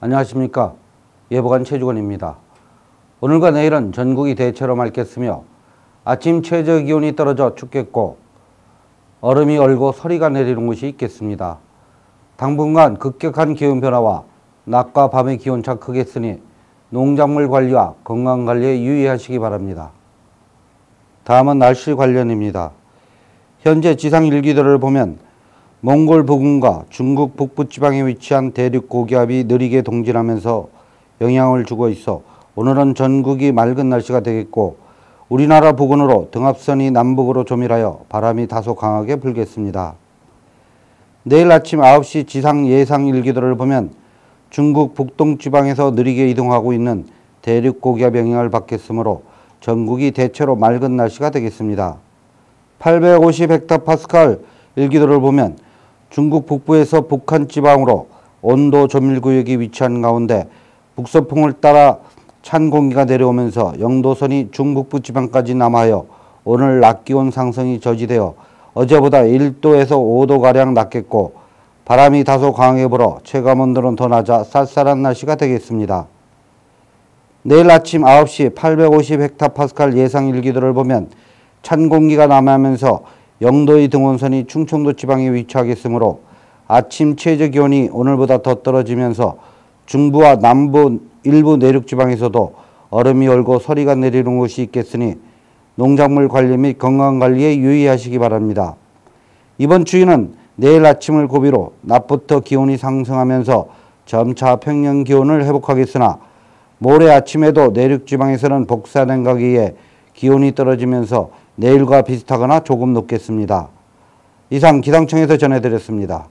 안녕하십니까 예보관 최주건입니다. 오늘과 내일은 전국이 대체로 맑겠으며 아침 최저 기온이 떨어져 춥겠고 얼음이 얼고 서리가 내리는 곳이 있겠습니다. 당분간 급격한 기온 변화와 낮과 밤의 기온차 크겠으니 농작물 관리와 건강 관리에 유의하시기 바랍니다. 다음은 날씨 관련입니다. 현재 지상 일기들을 보면 몽골 부근과 중국 북부 지방에 위치한 대륙 고기압이 느리게 동진하면서 영향을 주고 있어 오늘은 전국이 맑은 날씨가 되겠고 우리나라 부근으로 등압선이 남북으로 조밀하여 바람이 다소 강하게 불겠습니다. 내일 아침 9시 지상 예상 일기도를 보면 중국 북동 지방에서 느리게 이동하고 있는 대륙 고기압 영향을 받겠으므로 전국이 대체로 맑은 날씨가 되겠습니다. 850헥타파스칼 일기도를 보면 중국 북부에서 북한 지방으로 온도 조밀구역이 위치한 가운데 북서풍을 따라 찬 공기가 내려오면서 영도선이 중북부 지방까지 남하여 오늘 낮 기온 상승이 저지되어 어제보다 1도에서 5도가량 낮겠고 바람이 다소 강하게 불어 체감온도는 더 낮아 쌀쌀한 날씨가 되겠습니다. 내일 아침 9시 850헥타파스칼 예상 일기도를 보면 찬 공기가 남하면서 영도의 등원선이 충청도 지방에 위치하겠으므로 아침 최저 기온이 오늘보다 더 떨어지면서 중부와 남부 일부 내륙 지방에서도 얼음이 얼고 서리가 내리는 곳이 있겠으니 농작물 관리 및 건강 관리에 유의하시기 바랍니다. 이번 추위는 내일 아침을 고비로 낮부터 기온이 상승하면서 점차 평년 기온을 회복하겠으나 모레 아침에도 내륙 지방에서는 복사 냉각기에 기온이 떨어지면서 내일과 비슷하거나 조금 높겠습니다. 이상 기상청에서 전해드렸습니다.